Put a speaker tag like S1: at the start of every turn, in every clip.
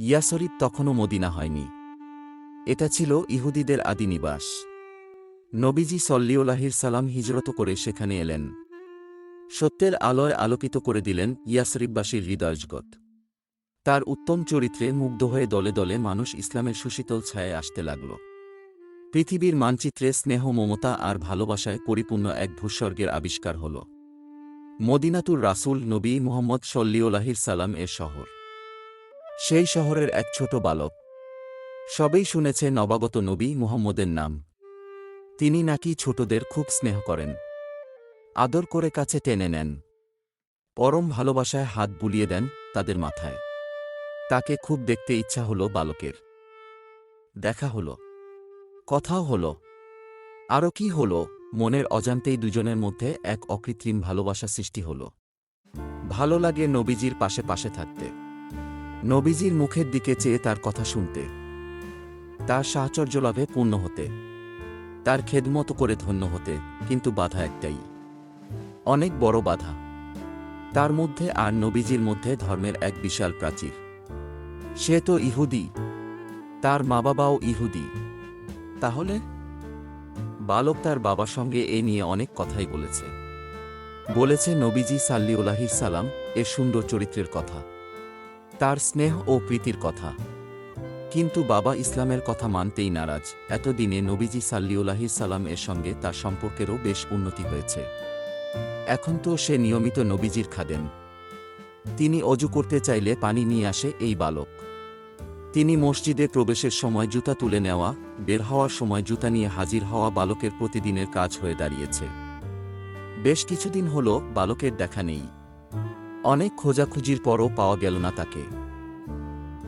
S1: ইয়াসরিব তখনও মদিনা হয়নি। এটা ছিল ইহুদিদের আদি নিবাস। নবীজি সল্লিউলাহির সালাম হিজরত করে সেখানে এলেন। সত্যের আলোয় আলোকিত করে দিলেন ইয়াসরিববাসীর হৃদয়জগৎ তার উত্তম চরিত্রে মুগ্ধ হয়ে দলে দলে মানুষ ইসলামের সুশীতল ছায়ে আসতে লাগল। পৃথিবীর মানচিত্রে স্নেহ, মমতা আর ভালোবাসায় পরিপূর্ণ এক ভূস্বর্গের আবিষ্কার হল। মদিনাতুর রাসূল নবী মুহম্মদ সল্লিউলাহির সালাম এর শহর। সেই শহরের এক ছোট বালক। সবেই শুনেছে নবাগত নবী মুহম্মদের নাম। তিনি নাকি ছোটদের খুব স্নেহ করেন। আদর করে কাছে টেনে নেন। পরম ভালোবাসায় হাত বুলিয়ে দেন তাদের মাথায়। তাকে খুব দেখতে ইচ্ছা হলো বালকের। দেখা হলো। কথাও হলো। আরও কি হলো? মনের অজান্তেই দুজনের মধ্যে এক অকৃত্রিম ভালোবাসা সৃষ্টি হলো। ভালো লাগে নবীজির পাশে পাশে থাকতে। নবীজির মুখের দিকে চেয়ে তার কথা শুনতে। তার সাহচর্য লাভে পূর্ণ হতে। তার খেদমত করে ধন্য হতে, কিন্তু বাধা একটাই। অনেক বড় বাধা। তার মধ্যে আর নবীজির মধ্যে ধর্মের এক বিশাল প্রাচীর। সে তো ইহুদি। তার মা বাবাও ইহুদি। তাহলে? বালক তার বাবার সঙ্গে এ নিয়ে অনেক কথাই বলেছে। বলেছে নবীজি সাল্লিউলাহির সালাম এর সুন্দর চরিত্রের কথা। তার স্নেহ ও প্রীতির কথা। কিন্তু বাবা ইসলামের কথা মানতেই নারাজ। এতদিনে নবীজি সাল্লিউলাহির সালাম এর সঙ্গে তার সম্পর্কেরও বেশ উন্নতি হয়েছে। এখন তো সে নিয়মিত নবীজির খাদেন তিনি অজু করতে চাইলে পানি নিয়ে আসে এই বালক। তিনি মসজিদে প্রবেশের সময় জুতা তুলে নেওয়া, বের হওয়ার সময় জুতা নিয়ে হাজির হওয়া বালকের প্রতিদিনের কাজ হয়ে দাঁড়িয়েছে। বেশ কিছুদিন হল বালকের দেখা নেই। অনেক খোঁজাখুঁজির পরও পাওয়া গেল না তাকে।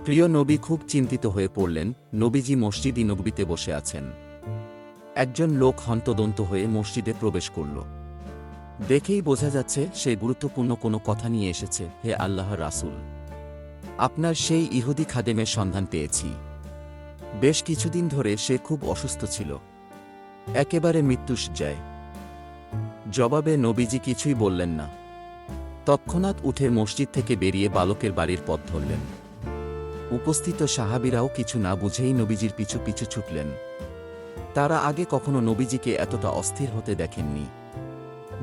S1: প্রিয় নবী খুব চিন্তিত হয়ে পড়লেন, নবীজি মসজিদ নবীতে বসে আছেন। একজন লোক হন্তদন্ত হয়ে মসজিদে প্রবেশ করল। দেখেই বোঝা যাচ্ছে সে গুরুত্বপূর্ণ কোনো কথা নিয়ে এসেছে, হে আল্লাহ রাসূল। আপনার সেই ইহুদি খাদেমের সন্ধান পেয়েছি। বেশ কিছুদিন ধরে সে খুব অসুস্থ ছিল। একেবারে মৃত্যুসজ্জায় জবাবে নবীজি কিছুই বললেন না। তৎক্ষণাৎ উঠে মসজিদ থেকে বেরিয়ে বালকের বাড়ির পথ ধরলেন। উপস্থিত সাহাবিরাও কিছু না বুঝেই নবীজির পিছু পিছু ছুটলেন। তারা আগে কখনো নবীজিকে এতটা অস্থির হতে দেখেননি।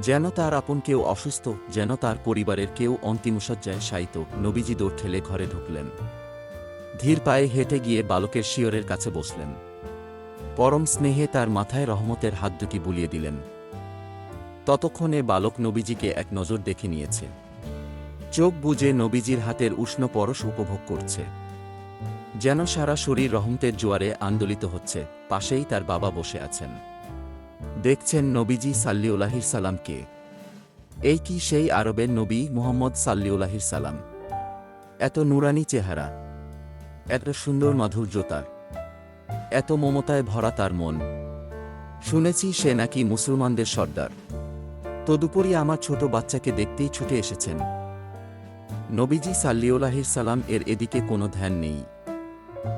S1: যেন তার আপন কেউ অসুস্থ, যেন তার পরিবারের কেউ অন্তিমসজ্জায় শায়িত, নবীজি দৌড় ঠেলে ঘরে ঢুকলেন। ধীর পায়ে হেঁটে গিয়ে বালকের শিয়রের কাছে বসলেন। পরম স্নেহে তার মাথায় রহমতের হাত দুটি বুলিয়ে দিলেন। ততক্ষণে বালক নবীজিকে এক নজর দেখে নিয়েছে। চোখ বুজে নবীজির হাতের উষ্ণ পরশ উপভোগ করছে। যেন সারা শরীর রহমতের জোয়ারে আন্দোলিত হচ্ছে, পাশেই তার বাবা বসে আছেন। দেখছেন নবীজি সাল্লিউলাহির সালামকে। এই কি সেই আরবের নবী মুহম্মদ সাল্লিউলাহির সালাম? এত নুরানি চেহারা। এত সুন্দর মাধুর্যতার এত মমতায় ভরা তার মন। শুনেছি সে নাকি মুসলমানদের সর্দার। তদুপরি আমার ছোট বাচ্চাকে দেখতেই ছুটে এসেছেন। নবীজি সাল্লিউলাহির সালাম এর এদিকে কোনো ধ্যান নেই।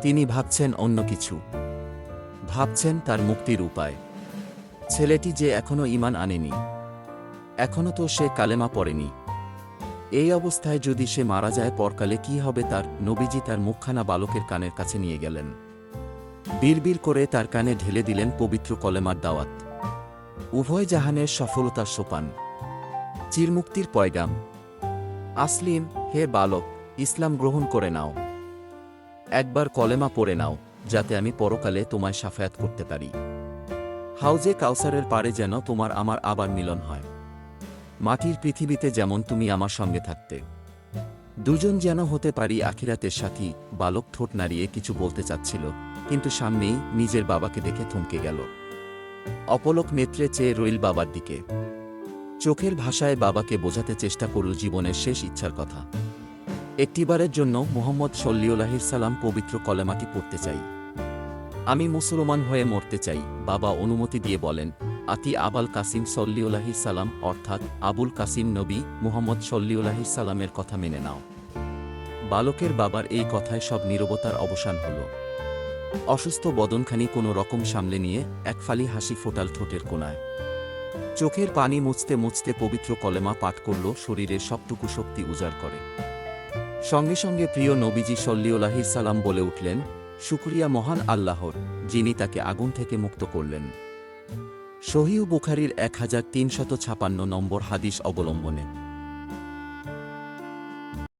S1: তিনি ভাবছেন অন্য কিছু। ভাবছেন তার মুক্তির উপায়। ছেলেটি যে এখনও ইমান আনেনি। এখনও তো সে কালেমা পড়েনি। এই অবস্থায় যদি সে মারা যায়, পরকালে কি হবে তার? নবীজি তার মুখখানা বালকের কানের কাছে নিয়ে গেলেন। বিড়বিড় করে তার কানে ঢেলে দিলেন পবিত্র কলেমার দাওয়াত। উভয় জাহানের সফলতার সোপান। চিরমুক্তির পয়গাম। আসলিম, হে বালক, ইসলাম গ্রহণ করে নাও। একবার কলেমা পড়ে নাও, যাতে আমি পরকালে তোমায় সাফায়াত করতে পারি। হাউজে কাউসারের পারে যেন তোমার আমার আবার মিলন হয়। মাটির পৃথিবীতে যেমন তুমি আমার সঙ্গে থাকতে। দুজন যেন হতে পারি আখিরাতের সাথী, বালক ঠোঁট নাড়িয়ে কিছু বলতে চাচ্ছিল, কিন্তু সামনেই নিজের বাবাকে দেখে থমকে গেল। অপলক নেত্রে চেয়ে রইল বাবার দিকে। চোখের ভাষায় বাবাকে বোঝাতে চেষ্টা করল জীবনের শেষ ইচ্ছার কথা। একটিবারের জন্য মোহাম্মদ সল্লিউলাহির সালাম পবিত্র কলেমাটি পড়তে চাই। আমি মুসলমান হয়ে মরতে চাই, বাবা অনুমতি দিয়ে বলেন, আতি আবাল কাসিম সল্লিউলাহি সালাম, অর্থাৎ আবুল কাসিম নবী মুহাম্মদ সল্লিউলাহি সালামের কথা মেনে নাও। বালকের বাবার এই কথায় সব নীরবতার অবসান হল। অসুস্থ বদনখানি কোনো রকম সামলে নিয়ে এক ফালি হাসি ফোটাল ঠোঁটের কোনায়। চোখের পানি মুছতে মুছতে পবিত্র কলেমা পাঠ করল শরীরের সবটুকু শক্তি উজাড় করে। সঙ্গে সঙ্গে প্রিয় নবীজি সল্লিউলাহির সালাম বলে উঠলেন, শুক্রিয়া মহান আল্লাহর, যিনি তাকে আগুন থেকে মুক্ত করলেন। সহিউ বুখারির এক হাজার তিনশত ছাপান্ন নম্বর হাদিস অবলম্বনে।